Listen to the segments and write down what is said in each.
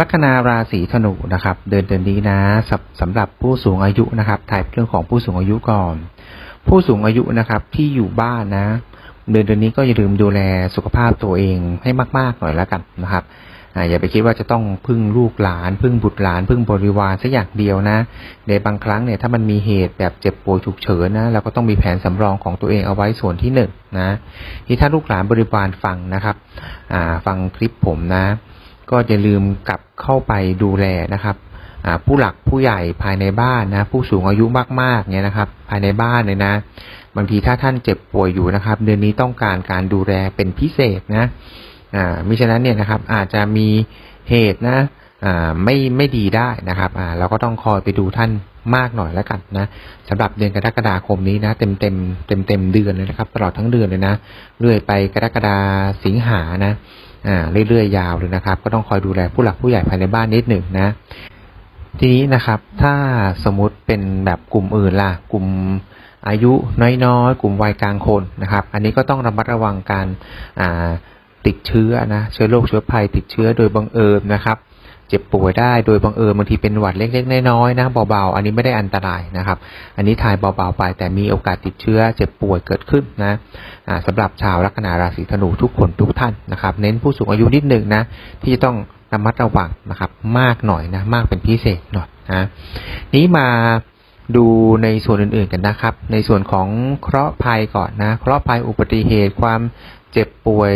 ลัคนาราศีธนูนะครับ เดือนเดือนนี้นะสำสำหรับผู้สูงอายุนะครับถ่ายเรื่องของผู้สูงอายุก่อน ผู้สูงอายุนะครับที่อยู่บ้านนะ เดือนเดือนนี้ก็อย่าลืมดูแลสุขภาพตัวเองให้มาก ๆ หน่อยแล้วกันนะครับอย่าไปคิดว่าจะต้องพึ่งลูกหลาน พึ่งบุตรหลาน พึ่งบริวารสักอย่างเดียวนะ ในบางครั้งเนี่ยถ้ามันมีเหตุแบบเจ็บป่วยฉุกเฉินนะเราก็ต้องมีแผนสำรองของตัวเองเอาไว้ส่วนที่หนึ่งนะที่ถ้าลูกหลานบริวารฟังนะครับฟังคลิปผมนะ ก็อย่าลืมกลับเข้าไปดูแลนะครับผู้หลักผู้ใหญ่ภายในบ้านนะ ผู้สูงอายุมากๆเนี่ยนะครับ ภายในบ้านเลยนะ บางทีถ้าท่านเจ็บป่วยอยู่นะครับ เดือนนี้ต้องการการดูแลเป็นพิเศษนะอ่ามิฉะนั้นเนี่ยนะครับ อาจจะมีเหตุนะอ่าไม่ไม่ดีได้นะครับอ่าเราก็ต้องคอยไปดูท่านมากหน่อยแล้วกันนะสำหรับเดือนกรกฎาคมนี้นะ เต็มเต็มเต็มเต็มเดือนเลยนะครับ ตลอดทั้งเดือนเลยนะเรื่อยไปกรกฎาสิงหานะ เรื่อยๆยาวเลยนะครับ ก็ต้องคอยดูแลผู้หลักผู้ใหญ่ภายในบ้านนิดหนึ่งนะ ทีนี้นะครับ ถ้าสมมุติเป็นแบบกลุ่มอื่นล่ะ กลุ่มอายุน้อยๆ กลุ่มวัยกลางคนนะครับ อันนี้ก็ต้องระมัดระวังการติดเชื้อนะ เชื้อโรคเชื้อภัยติดเชื้อโดยบังเอิญนะครับ เจ็บป่วยได้โดยบังเอิญบางทีเป็นหวัดเล็กๆน้อยๆนะเบาๆ อันนี้ไม่ได้อันตรายนะครับ อันนี้ทายเบาๆไป แต่มีโอกาสติดเชื้อเจ็บป่วยเกิดขึ้นนะอ่าสำหรับชาวลัคนาราศีธนูทุกคนทุกท่านนะครับ เน้นผู้สูงอายุนิดหนึ่งนะที่จะต้องระมัดระวังนะครับ มากหน่อยนะมากเป็นพิเศษหน่อยนะนี้มาดูในส่วนอื่นๆกันนะครับ ในส่วนของเคราะห์ภัยก่อนนะเคราะห์ภัยอุบัติเหตุความเจ็บป่วย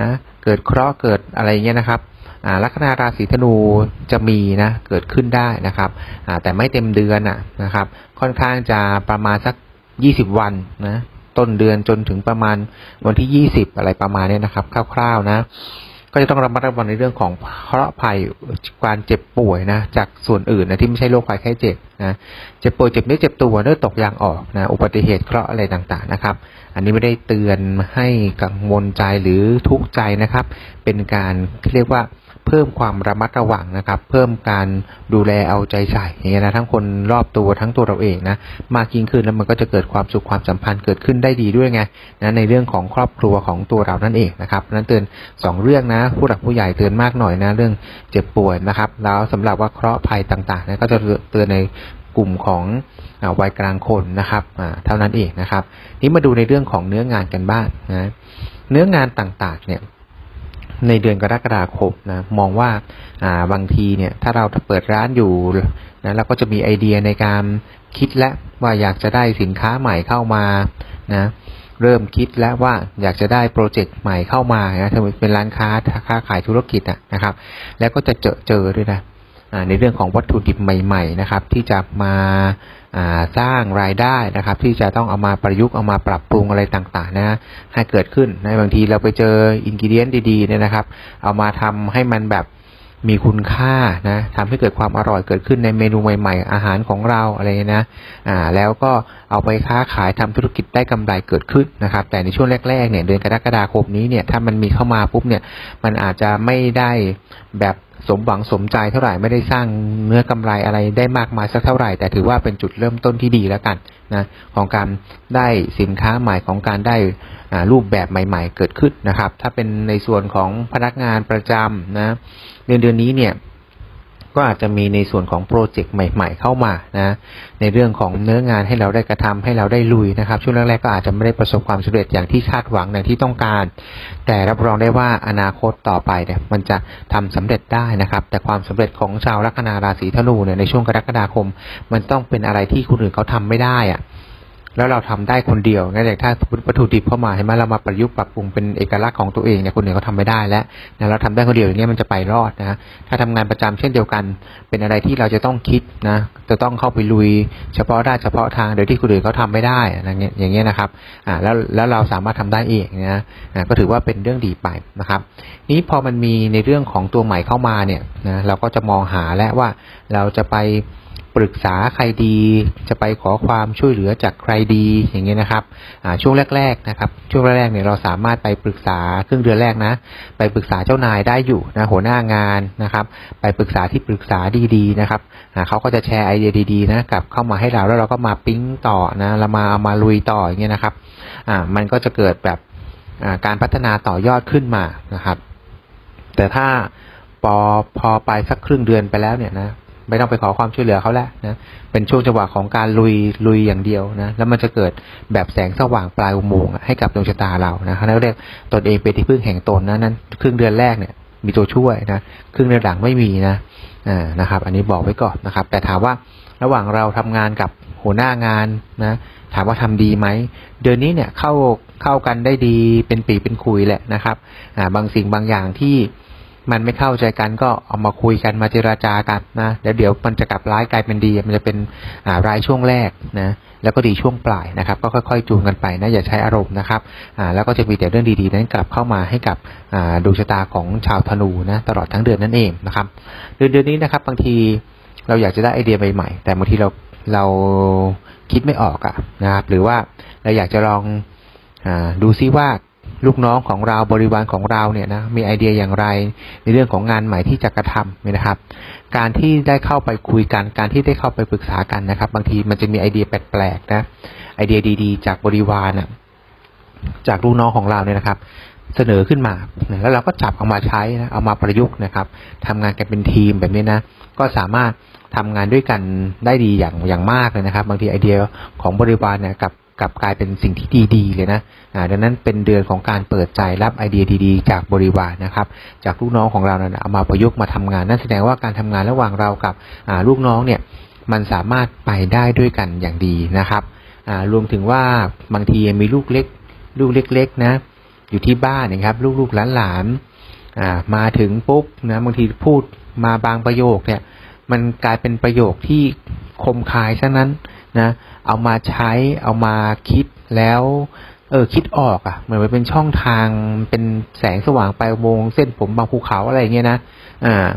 นะเกิดเคราะห์เกิดอะไรเงี้ยนะครับ ลัคนาราศีธนูจะมีนะเกิดขึ้นได้นะครับแต่ไม่เต็มเดือนนะครับ ค่อนข้างจะประมาณสัก 20 วันนะต้นเดือนจนถึงประมาณวันที่ 20 อะไรประมาณเนี้ยนะครับ คร่าวๆนะก็จะต้องระมัดระวังในเรื่องของเคราะห์ภัยการเจ็บป่วยนะจากส่วนอื่นนะที่ไม่ใช่โรคภัยไข้เจ็บนะเจ็บป่วยเจ็บเนื้อเจ็บตัวเนื้อตกยางออกนะอุบัติเหตุเคราะห์อะไรต่างๆนะครับ อันนี้ไม่ได้เตือนให้กังวลใจหรือทุกข์ใจนะครับ เป็นการเรียกว่า เพิ่มความระมัดระวังนะครับ เพิ่มการดูแลเอาใจใส่อย่างเงี้ยนะทั้งคนรอบตัวทั้งตัวเราเองนะมากยิ่งขึ้นแล้วมันก็จะเกิดความสุขความสัมพันธ์เกิดขึ้นได้ดีด้วยไงนะในเรื่องของครอบครัวของตัวเรานั่นเองนะครับนั้นเตือนสองเรื่องนะ ผู้หลักผู้ใหญ่เตือนมากหน่อยนะเรื่องเจ็บป่วยนะครับ แล้วสำหรับว่าเคราะห์ภัยต่างๆนะก็จะเตือนในกลุ่มของอวัยกลางคนนะครับอ่าเท่านั้นเองนะครับ นี้มาดูในเรื่องของเนื้องานกันบ้างนะเนื้องานต่างๆเนี่ย ในเดือนกรกฎาคมนะมองว่าอ่าบางทีเนี่ยถ้าเราเปิดร้านอยู่นะเราก็จะมีไอเดียในการคิดและว่าอยากจะได้สินค้าใหม่เข้ามานะเริ่มคิดแล้วว่าอยากจะได้โปรเจกต์ใหม่เข้ามานะถ้าเป็นร้านค้าค้าขายธุรกิจนะครับ แล้วก็จะเจอเจอด้วยนะในเรื่องของวัตถุดิบใหม่ ๆ นะครับ ที่จะมา สร้างรายได้นะครับ ที่จะต้องเอามาประยุกต์เอามาปรับปรุงอะไรต่างๆนะให้เกิดขึ้นนะบางทีเราไปเจออินกิเดียนดีๆเนี่ยนะครับ เอามาทำให้มันแบบมีคุณค่านะทำให้เกิดความอร่อยเกิดขึ้นในเมนูใหม่ๆ อาหารของเราอะไรนะอ่าแล้วก็เอาไปค้าขายทำธุรกิจได้กำไรเกิดขึ้นนะครับ แต่ในช่วงแรกๆเนี่ยเดือนกรกฎาคมนี้เนี่ยถ้ามันมีเข้ามาปุ๊บเนี่ยมันอาจจะไม่ได้แบบ สมหวังสมใจเท่าไหร่ไม่ได้สร้างเนื้อกำไรอะไรได้มากมายสักเท่าไหร่ แต่ถือว่าเป็นจุดเริ่มต้นที่ดีแล้วกันนะของการได้สินค้าใหม่ของการได้รูปแบบใหม่ ๆ เกิดขึ้นนะครับ ถ้าเป็นในส่วนของพนักงานประจำนะเดือนเดือนนี้เนี่ย ก็อาจจะมีในส่วนของโปรเจกต์ใหม่ ๆ เข้ามานะ ในเรื่องของเนื้องานให้เราได้กระทำให้เราได้ลุยนะครับ ช่วงแรกๆก็อาจจะไม่ได้ประสบความสำเร็จอย่างที่คาดหวังอย่างที่ต้องการ แต่รับรองได้ว่าอนาคตต่อไปเนี่ยมันจะทำสำเร็จได้นะครับ แต่ความสำเร็จของชาวลัคนาราศีธนูเนี่ยในช่วงกรกฎาคม มันต้องเป็นอะไรที่คนอื่นเขาทำไม่ได้อะ แล้วเราทำได้คนเดียวงั้นอย่างถ้าวัตถุดิบเข้ามาเห็นไหมเรามาประยุกต์ปรับปรุงเป็นเอกลักษณ์ของตัวเองเนี่ยคนอื่นเขาทำไม่ได้แล้วนะเราทำได้คนเดียวอย่างเงี้ยมันจะไปรอดนะถ้าทำงานประจำเช่นเดียวกัน เป็นอะไรที่เราจะต้องคิดนะจะต้องเข้าไปลุย เฉพาะด้านเฉพาะทางโดยที่คนอื่นเขาทำไม่ได้อะไรเงี้ยอย่างเงี้ยนะครับอ่าแล้วแล้วเราสามารถทำได้เองนะอ่าก็ถือว่าเป็นเรื่องดีไปนะครับ นี้พอมันมีในเรื่องของตัวใหม่เข้ามาเนี่ยนะเราก็จะมองหาแล้วว่าเราจะไป ปรึกษาใครดี จะไปขอความช่วยเหลือจากใครดีอย่างเงี้ยนะครับช่วงแรก ๆนะครับ ช่วงแรกๆเนี่ยเราสามารถไปปรึกษาครึ่งเดือนแรกนะ ไปปรึกษาเจ้านายได้อยู่นะหัวหน้างานนะครับ ไปปรึกษาที่ปรึกษาดีๆนะครับอ่าเขาก็จะแชร์ไอเดียดีๆนะกลับเข้ามาให้เราแล้วเราก็มาปิ๊งต่อนะเรามาเอามาลุยต่ออย่างเงี้ยนะครับมันก็จะเกิดแบบการพัฒนาต่อยอดขึ้นมานะครับ แต่ถ้าพอพอไปสักครึ่งเดือนไปแล้วเนี่ยนะ ไม่ต้องไปขอความช่วยเหลือเขาแล้วนะเป็นช่วงจังหวะของการลุยลุยอย่างเดียวนะแล้วมันจะเกิดแบบแสงสว่างปลายอุโมงค์ให้กับดวงชะตาเรานะเขาเรียกตนเองเป็นที่พึ่งแห่งตนนะนั้นครึ่งเดือนแรกเนี่ยมีตัวช่วยนะครึ่งเดือนหลังไม่มีนะอ่านะครับ อันนี้บอกไว้ก่อนนะครับ แต่ถามว่าระหว่างเราทำงานกับหัวหน้างานนะถามว่าทำดีไหม เดือนนี้เนี่ยเข้าเข้ากันได้ดีเป็นปีเป็นคุยแหละนะครับอ่าบางสิ่งบางอย่างที่ มันไม่เข้าใจกันก็เอามาคุยกันมาเจราจากันนะเดี๋ยวเดี๋ยวมันจะกลับร้ายกลายเป็นดี มันจะเป็นร้ายช่วงแรกนะแล้วก็ดีช่วงปลายนะครับ ก็ค่อยๆจูนกันไปนะอย่าใช้อารมณ์นะครับอ่าแล้วก็จะมีแต่เรื่องดีๆนั้นกลับเข้ามาให้กับดวงชะตาของชาวธนูนะตลอดทั้งเดือนนั่นเองนะครับ เดือนเดือนนี้นะครับบางทีเราอยากจะได้ไอเดียใหม่ๆแต่บางทีเราเราคิดไม่ออกอะนะครับ หรือว่าเราอยากจะลองอาดูซิว่า ลูกน้องของเราบริวารของเราเนี่ยนะมีไอเดียอย่างไร ในเรื่องของงานใหม่ที่จะกระทำเนี่ยนะครับ การที่ได้เข้าไปคุยกันการที่ได้เข้าไปปรึกษากันนะครับ บางทีมันจะมีไอเดียแปลกๆนะไอเดียดีๆ จากบริวารนะจากลูกน้องของเราเนี่ยนะครับ เสนอขึ้นมา แล้วเราก็จับเอามาใช้นะเอามาประยุกต์นะครับทำงานกันเป็นทีมแบบนี้นะ ก็สามารถทำงานด้วยกันได้ดีอย่างอย่างมากเลยนะครับ บางทีไอเดียของบริวารเนี่ยกับ กลับกลายเป็นสิ่งที่ดีๆเลยนะอ่ดังนั้นเป็นเดือนของการเปิดใจรับไอเดียดีๆ จากบริวารนะครับ จากลูกน้องของเรานะเอามาประยุกต์มาทำงาน นั่นแสดงว่าการทำงานระหว่างเรากับลูกน้องเนี่ยมันสามารถไปได้ด้วยกันอย่างดีนะครับรวมถึงว่าบางทีมีลูกเล็ก ลูกเล็ก ๆ นะ อยู่ที่บ้านนะครับ ลูกๆหลานๆมาถึงปุ๊บนะบางทีพูดมาบางประโยคเนี่ย มันกลายเป็นประโยคที่คมคายซะนั้นนะ เอามาใช้เอามาคิดแล้ว เออคิดออกอะ่ะ เหมือนมันเป็นช่องทางเป็นแสงสว่างไปลายอุโมงเส้นผมบางภูเขาอะไรเงี้ยนะอ่า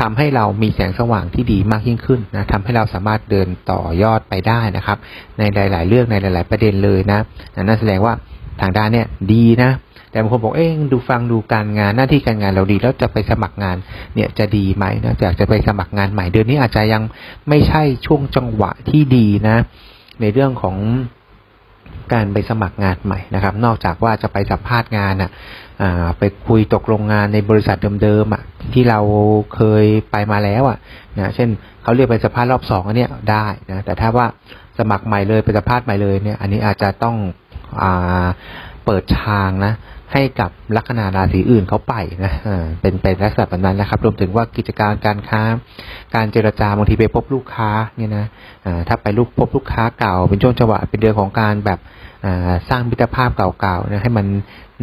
ทำให้เรามีแสงสว่างที่ดีมากยิ่งขึ้นนะทำให้เราสามารถเดินต่อยอดไปได้นะครับ ในหลาย ๆ เรื่องในหลาย ๆ ประเด็นเลยนะนั่นแสดงว่าทางด้านเนี่ยดีนะแต่บางคนบอกเอ๊ะดูฟังดูการงานหน้าที่การงานเราดีแล้วจะไปสมัครงานเนี่ยจะดีไหมนะอยากจะไปสมัครงานใหม่เดือนนี้อาจจะยังไม่ใช่ช่วงจังหวะที่ดีนะ ในเรื่องของการไปสมัครงานใหม่นะครับ นอกจากว่าจะไปสัมภาษณ์งานอะอ่าไปคุยตกลงงานในบริษัทเดิมๆอะที่เราเคยไปมาแล้วอะนะเช่นเขาเรียกไปสัมภาษณ์รอบสองอันเนี้ยได้นะแต่ถ้าว่าสมัครใหม่เลยไปสัมภาษณ์ใหม่เลยเนี่ย อันนี้อาจจะต้องอ่า เปิดทางนะให้กับลัคนาราศีอื่นเขาไปนะเป็นเป็นลักษณะแบบนั้นนะครับ รวมถึงว่ากิจการการค้า การเจรจาบางทีไปพบลูกค้าเนี่ยนะถ้าไปลูกพบลูกค้าเก่า เป็นช่วงจังหวะเป็นเดือนของการแบบสร้างมิตรภาพเก่าๆนะให้มัน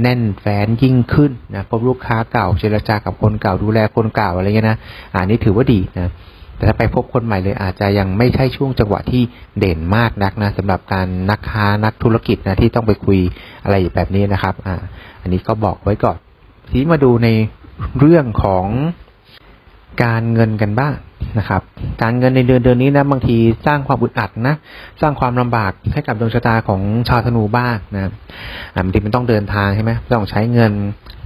แน่นแฟ้นยิ่งขึ้นนะพบลูกค้าเก่า เจรจากับคนเก่าดูแลคนเก่าอะไรเงี้ยนะอ่านี่ถือว่าดีนะ แต่ถ้าไปพบคนใหม่เลยอาจจะยังไม่ใช่ช่วงจังหวะที่เด่นมากนักนะสำหรับการนักค้านักธุรกิจนะที่ต้องไปคุยอะไรแบบนี้นะครับ อ่า อันนี้ก็บอกไว้ก่อนทีนี้มาดูในเรื่องของการเงินกันบ้างนะครับ การเงินในเดือนเดือนนี้นะบางทีสร้างความอึดอัดนะสร้างความลำบากให้กับดวงชะตาของชาวธนูบ้างนะอ่าบางทีมันต้องเดินทางใช่ไหมต้องใช้เงิน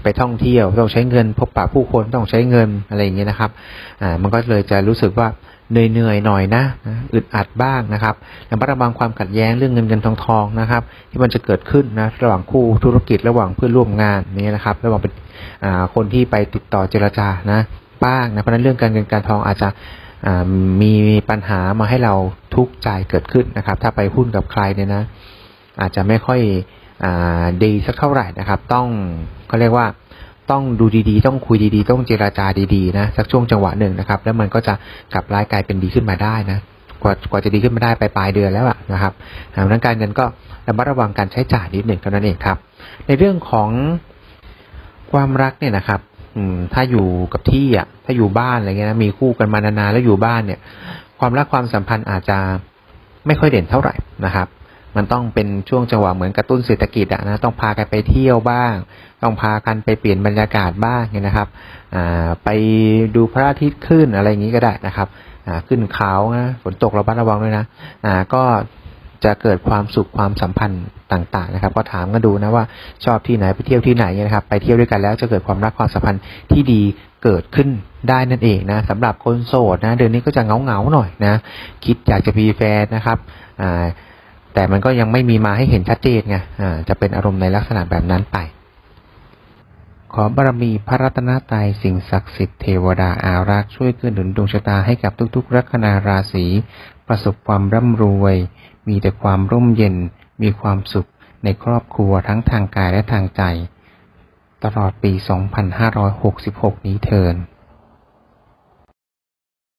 ไปท่องเที่ยวต้องใช้เงิน พบปะผู้คนต้องใช้เงินอะไรอย่างเงี้ยนะครับอ่ามันก็เลยจะรู้สึกว่าเหนื่อยๆหน่อยนะอึดอัดบ้างนะครับระมัดระวังความขัดแย้งเรื่องเงินเงินทองทองนะครับ ที่มันจะเกิดขึ้นนะระหว่างคู่ธุรกิจระหว่างเพื่อนร่วมงานนี่นะครับ ระหว่างเป็นอ่าคนที่ไปติดต่อเจรจานะบ้างนะเพราะนั้นเรื่องการเงินการทองอาจจะอ่ามีปัญหามาให้เราทุกข์ใจเกิดขึ้นนะครับ ถ้าไปหุ้นกับใครเนี่ยนะ อาจจะไม่ค่อย ดีสักเท่าไหร่นะครับ ต้องเขาเรียกว่าต้องดูดีๆ ต้องคุยดีๆ ต้องเจราจาดีๆนะสักช่วงจังหวะหนึ่งนะครับ แล้วมันก็จะกลับร้ายกลายเป็นดีขึ้นมาได้นะกว่ากว่าจะดีขึ้นมาได้ไปปลายเดือนแล้วอะนะครับดังนั้นการเงินก็ระมัดระวังการใช้จ่ายนิดหนึ่งเท่านั้นเองครับ ในเรื่องของความรักเนี่ยนะครับ อืม ถ้าอยู่กับที่อะ ถ้าอยู่บ้านอะไรเงี้ยนะมีคู่กันมานานๆแล้วอยู่บ้านเนี่ย ความรักความสัมพันธ์อาจจะไม่ค่อยเด่นเท่าไหร่นะครับ มันต้องเป็นช่วงจังหวะเหมือนกระตุ้นเศรษฐกิจอะนะต้องพากันไปเที่ยวบ้าง ต้องพากันไปเปลี่ยนบรรยากาศบ้างเนี่ยนะครับไปดูพระอาทิตย์ขึ้นอะไรอย่างนี้ก็ได้นะครับขึ้นเขานะฝนตกระมัดระวังด้วยนะก็จะเกิดความสุขความสัมพันธ์ต่างๆนะครับ ก็ถามกันดูนะว่าชอบที่ไหนไปเที่ยวที่ไหนนะครับ ไปเที่ยวด้วยกันแล้วจะเกิดความรักความสัมพันธ์ที่ดีเกิดขึ้นได้นั่นเองนะสำหรับคนโสดนะเดือนนี้ก็จะเหงาๆหน่อยนะ คิดอยากจะมีแฟนนะครับอ่า แต่มันก็ยังไม่มีมาให้เห็นชัดเจนไงอ่าจะเป็นอารมณ์ในลักษณะแบบนั้นไป ขอบารมีพระรัตนตรัยสิ่งศักดิ์สิทธิ์เทวดาอารักษ์ช่วยเกื้อหนุนดวงชะตาให้กับทุกๆ ลัคนาราศีประสบความร่ำรวย มีแต่ความร่มเย็น มีความสุขในครอบครัวทั้งทางกายและทางใจ ตลอดปี 2566 นี้เทิน